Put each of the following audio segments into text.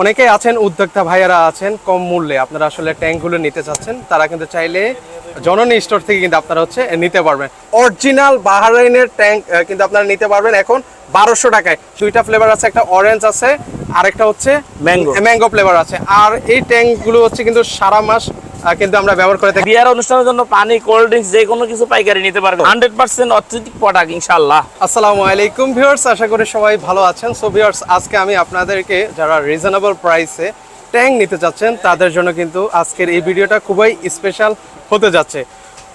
অনেকেই আছেন উদ্যোক্তা ভাইয়ারা আছেন কম মূল্যে। আপনারা আসলে ট্যাঙ্কগুলো নিতে চাচ্ছেন। তারা কিন্তু চাইলে জননী স্টোর থেকে কিন্তু আপনারা হচ্ছে নিতে পারবেন। অরিজিনাল বাহারাইনের ট্যাঙ্ক কিন্তু আপনারা নিতে পারবেন এখন বারোশো টাকায়। দুইটা ফ্লেভার আছে একটা অরেঞ্জ আছে আরেকটা হচ্ছে ম্যাঙ্গো ম্যাঙ্গো ফ্লেভার আছে। আর এই ট্যাঙ্কগুলো হচ্ছে কিন্তু সারা মাস কিন্তু আমরা ব্যবহার করে থাকি। বিয়ার অনুষ্ঠানের জন্য পানি কোল্ড ড্রিঙ্কস যে কোনো কিছু পাইকারি নিতে পারবে হান্ড্রেড পার্সেন্ট অথেন্টিক প্রোডাক্ট ইনশাল্লাহ আসসালামু আলাইকুম ভিউয়ার্স আশা করি সবাই ভালো আছেন। সো ভিউয়ার্স আজকে আমি আপনাদেরকে যারা রিজনেবল প্রাইসে ট্যাঙ্ক নিতে চাচ্ছেন তাদের জন্য কিন্তু আজকের এই ভিডিওটা খুবই স্পেশাল হতে যাচ্ছে।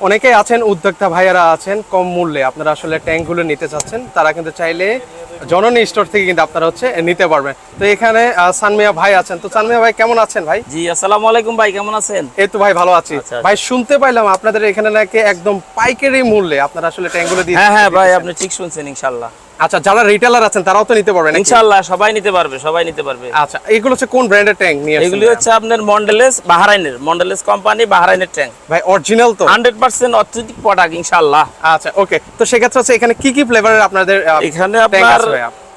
অনেকেই আছেন উদ্যোক্তা ভাইয়ারা আছেন কম মূল্যে আপনারা আসলে ট্যাঙ্কগুলো নিতে চাচ্ছেন তারা কিন্তু চাইলে জননী স্টোর থেকে কিন্তু আপনারা হচ্ছে নিতে পারবেন। তো এখানে সানমিয়া ভাই আছেন। তো সানমিয়া ভাই কেমন আছেন ভাই? জি আসসালামু আলাইকুম ভাই কেমন আছেন? এই তো ভাই ভালো আছি। আচ্ছা, ভাই শুনতে পাইলাম আপনাদের এখানে নাকি একদম পাইকারি মূল্যে আপনারা আসলে ট্যাঙ্কগুলো দিয়ে হ্যাঁ হ্যাঁ ভাই আপনি ঠিক শুনছেন ইনশাল্লাহ। আচ্ছা যারা রিটেলার আছেন তারাও তো নিতে পারবেন ইনশাআল্লাহ সবাই নিতে পারবে সবাই নিতে পারবে। আচ্ছা এগুলো হচ্ছে কোন ব্র্যান্ডের ট্যাঙ্ক নিয়ে আসছেন এগুলো হচ্ছে আপনার মন্ডেলেস বাহরাইনের মন্ডেলেস কোম্পানি বাহরাইনের ট্যাঙ্ক ভাই অরিজিনাল তো? হান্ড্রেড পার্সেন্ট অথেন্টিক প্রোডাক্ট ইনশাআল্লাহ। আচ্ছা ওকে তো সেক্ষেত্রে হচ্ছে এখানে কি কি ফ্লেভারের আপনাদের এখানে আপনার?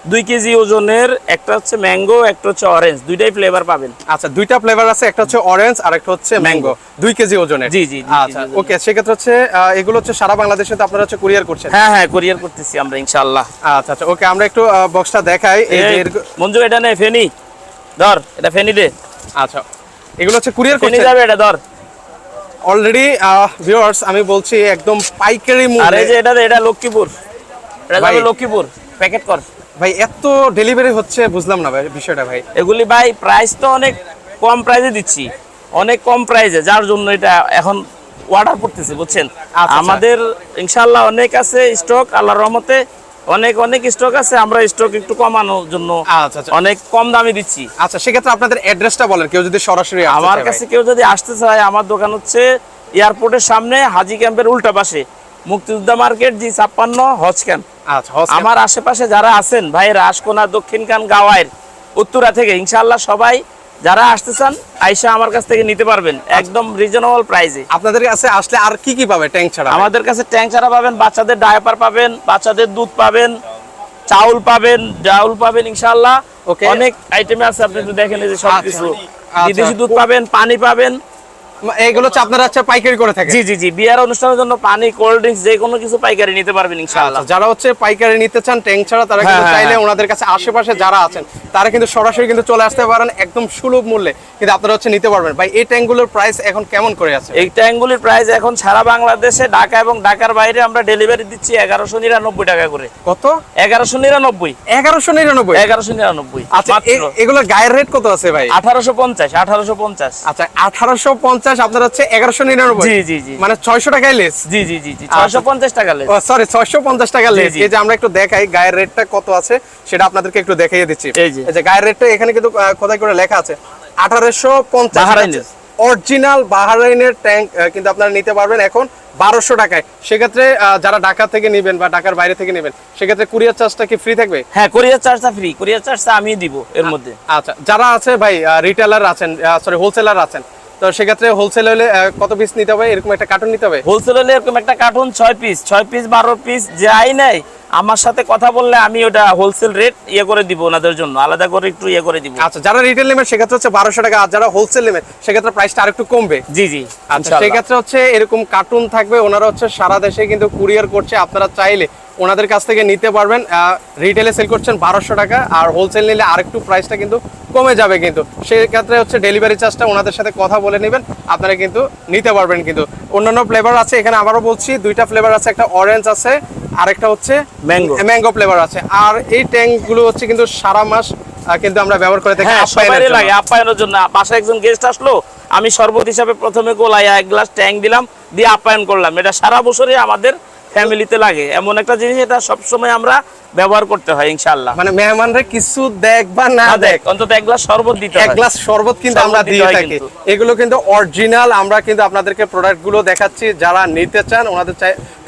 দুই কেজি ওজনের একটা হচ্ছে ম্যাঙ্গো একটা হচ্ছে অরেঞ্জ দুইটাই ফ্লেভার পাবেন। আচ্ছা দুইটা ফ্লেভার আছে একটা হচ্ছে অরেঞ্জ আর একটা হচ্ছে ম্যাঙ্গো। দুই কেজি ওজনের। জি, জি, আচ্ছা ওকে সেক্ষেত্রে হচ্ছে এগুলো হচ্ছে সারা বাংলাদেশে তো আপনারা হচ্ছে কুরিয়ার করছেন। হ্যাঁ হ্যাঁ কোরিয়ার করতেছি আমরা ইনশাল্লাহ আচ্ছা আচ্ছা ওকে আমরা একটু বক্সটা দেখাই। এই যে মঞ্জু এটা নে ফেনি। ধর এটা ফেনি দে। আচ্ছা এগুলো হচ্ছে কুরিয়ার ফেনি করছেন। যাবে এটা ধর। অলরেডি ভিউয়ার্স আমি বলছি একদম পাইকারি আর মূল্যে। এই যে এটা এটা লক্ষ্মীপুর। এটা। যাবে লক্ষ্মীপুর। প্যাকেট কর। ভাই এত ডেলিভারি হচ্ছে বুঝলাম না ভাই বিষয়টা ভাই। এগুলি ভাই প্রাইস তো অনেক কম প্রাইসে দিচ্ছি। অনেক কম প্রাইসে যার জন্য এটা এখন অর্ডার করতেছি বুঝছেন? আচ্ছা। আমাদের ইনশাল্লাহ অনেক আছে স্টক আল্লাহর রহমতে অনেক অনেক স্টক আছে আমরা স্টক একটু কমানোর জন্য আচ্ছা আচ্ছা। অনেক কম দামে দিচ্ছি। আচ্ছা সেক্ষেত্রে আপনাদের অ্যাড্রেসটা বলেন কেউ যদি সরাসরি আমার কাছে কেউ যদি আসতে চায় আমার দোকান হচ্ছে এয়ারপোর্টের সামনে হাজি ক্যাম্পের উল্টা পাশে। মুক্তিযোদ্ধা মার্কেট জি ছাপ্পান্ন হজ ক্যাম্প আচ্ছা আমার আশেপাশে যারা আছেন ভাই রাসকোনা দক্ষিণ কান গাওয়ায়ের উত্তরা থেকে ইনশাল্লাহ সবাই যারা আসতে চান আইসা আমার কাছ থেকে নিতে পারবেন। একদম রিজনেবল প্রাইসে আপনাদের কাছে আসলে আর কি কি পাবে ট্যাঙ্ক ছাড়া আমাদের কাছে ট্যাঙ্ক ছাড়া পাবেন বাচ্চাদের ডায়াপার পাবেন বাচ্চাদের দুধ পাবেন চাউল পাবেন ডাউল পাবেন ইনশাল্লাহ. অনেক আইটেম আছে আপনি দেখেন এই যে সব কিছু আচ্ছা। বিদেশি দুধ পাবেন পানি পাবেন। এগুলো হচ্ছে আপনারা হচ্ছে পাইকারি করে থাকেন। জি জি জি বিয়ার অনুষ্ঠানের জন্য পানি কোল্ড ড্রিঙ্কস যে কোনো কিছু পাইকারি নিতে পারবেন ইনশাআল্লাহ। আচ্ছা, যারা হচ্ছে পাইকারি নিতে চান ট্যাঙ্ক ছাড়া তারা কিন্তু হ্যাঁ, চাইলে হ্যাঁ। ওনাদের কাছে আশেপাশে যারা আছেন তারা কিন্তু সরাসরি কিন্তু চলে আসতে পারেন একদম সুলভ মূল্যে। কিন্তু আপনারা হচ্ছে নিতে পারবেন। ভাই এই ট্যাঙ্কগুলোর প্রাইস এখন কেমন করে আছে? এই ট্যাঙ্কগুলির প্রাইস এখন সারা বাংলাদেশে ঢাকা এবং ঢাকার বাইরে আমরা ডেলিভারি দিচ্ছি এগারোশো নিরানব্বই টাকা করে। কত? এগারোশো নিরানব্বই। এগারোশো নিরানব্বই? এগারোশো নিরানব্বই। আচ্ছা এ- এগুলোর গায়ের রেট কত আছে ভাই? আঠারোশো পঞ্চাশ আঠারোশো পঞ্চাশ। আচ্ছা আঠারোশো পঞ্চাশ আপনার হচ্ছে এগারোশো নিরানব্বই। জি জি জি। মানে ছয়শো টাকায় লেস। জি জি জি জি ছয়শো পঞ্চাশ টাকা লেস। সরি ছয়শো পঞ্চাশ টাকা লেস। এই যে আমরা একটু দেখাই গায়ের রেটটা কত আছে সেটা আপনাদেরকে একটু দেখাইয়ে দিচ্ছি। এই যে। গায়ের রেটটা এখানে কিন্তু খোদাই করে লেখা আছে? আঠারোশো পঞ্চাশ অরিজিনাল বাহারাইনের ট্যাঙ্ক কিন্তু আপনারা নিতে পারবেন এখন বারোশো টাকায়। সেক্ষেত্রে যারা ঢাকা থেকে নেবেন বা ঢাকার বাইরে থেকে নেবেন সেক্ষেত্রে কুরিয়ার চার্জটা কি ফ্রি থাকবে? হ্যাঁ কোরিয়ার চার্জটা ফ্রি কোরিয়ার চার্জটা আমি দিব এর মধ্যে। আচ্ছা যারা আছে ভাই রিটেলার আছেন সরি হোলসেলার আছেন তো সেক্ষেত্রে হোলসেল হলে কত পিস নিতে হবে? এরকম একটা কার্টুন নিতে হবে? হোলসেল হলে এরকম একটা কার্টুন ছয় পিস ছয় পিস বারো পিস যাই নাই আমার সাথে কথা বললে আমি ওটা হোলসেল রেট ইয়ে করে দিব ওনাদের জন্য আলাদা করে একটু ইয়ে করে দিব। আচ্ছা যারা রিটেল নেবেন সেক্ষেত্রে হচ্ছে বারোশো টাকা আর যারা হোলসেল নেবেন সেক্ষেত্রে প্রাইসটা আরেকটু কমবে? জি জি আচ্ছা সেক্ষেত্রে হচ্ছে এরকম কার্টুন থাকবে ওনারা হচ্ছে সারা দেশে কিন্তু কুরিয়ার করছে আপনারা চাইলে ওনাদের কাছ থেকে নিতে পারবেন রিটেলে সেল করছেন বারোশো টাকা আর হোলসেল নিলে আরেকটু প্রাইসটা কিন্তু কমে যাবে কিন্তু। সেক্ষেত্রে হচ্ছে ডেলিভারি চার্জটা ওনাদের সাথে কথা বলে নেবেন আপনারা কিন্তু নিতে পারবেন কিন্তু। অন্যান্য ফ্লেভার আছে এখানে আবারও বলছি দুইটা ফ্লেভার আছে একটা অরেঞ্জ আছে আরেকটা হচ্ছে Mango। ম্যাঙ্গো ফ্লেভার আছে। আর এই ট্যাঙ্কগুলো হচ্ছে কিন্তু সারা মাস কিন্তু আমরা ব্যবহার করে থাকি হ্যাঁ আপ্যায়নের জন্য। লাগে আপ্যায়নের জন্য। বাসায় একজন গেস্ট আসলো আমি শরবত হিসাবে প্রথমে গোলাইয়া এক গ্লাস ট্যাঙ্ক দিলাম দিয়ে আপ্যায়ন করলাম। এটা সারা বছরই আমাদের ফ্যামিলিতে লাগে। এমন একটা জিনিস এটা সবসময় আমরা ব্যবহার করতে হয় ইনশাআল্লাহ। মানে মেহমানরা কিছু দেখ বা না না দেখ অন্তত এক গ্লাস শরবত দিতে এক গ্লাস শরবত কিন্তু আমরা দিয়ে থাকি। এগুলো কিন্তু অরিজিনাল আমরা কিন্তু আপনাদেরকে প্রোডাক্টগুলো দেখাচ্ছি যারা নিতে চান ওনাদের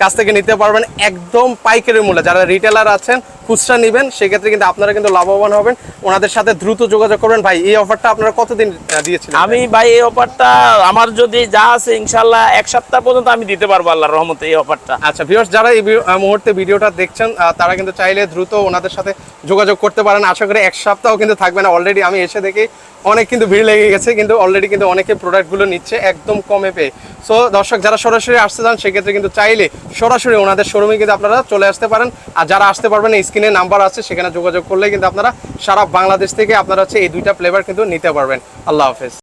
কাছ থেকে নিতে পারবেন একদম পাইকারি মূল্যে। যারা রিটেলার আছেন খুচরা নিবেন সেক্ষেত্রে কিন্তু আপনারা কিন্তু লাভবান হবেন। ওনাদের সাথে দ্রুত যোগাযোগ করবেন। ভাই এই অফারটা আপনারা কতদিন দিয়েছিলেন? আমি ভাই এই অফারটা আমার যদি যা আছে ইনশাআল্লাহ এক সপ্তাহ পর্যন্ত আমি দিতে পারব আল্লাহর রহমতে এই অফারটা আচ্ছা ভিউয়ার্স যারা এই মুহূর্তে ভিডিওটা দেখছেন তারা কিন্তু চাইলে চাইলে দ্রুত ওনাদের সাথে যোগাযোগ করতে পারেন। আশা করি এক সপ্তাহ কিন্তু থাকবে না। অলরেডি আমি এসে দেখি অনেক কিন্তু ভিড় লেগে গেছে, কিন্তু অলরেডি কিন্তু অনেকে প্রোডাক্টগুলো নিচ্ছে একদম কমে পেয়ে। সো দর্শক যারা সরাসরি আসতে চান, সেক্ষেত্রে কিন্তু চাইলে সরাসরি ওনাদের শোরুমে কিন্তু আপনারা চলে আসতে পারেন। আর যারা আসতে পারবেন স্ক্রিনে নাম্বার আছে, সেখানে যোগাযোগ করলে কিন্তু আপনারা সারা বাংলাদেশ থেকে আপনারা হচ্ছে এই দুইটা ফ্লেভার কিন্তু নিতে পারবেন। আল্লাহ হাফেজ।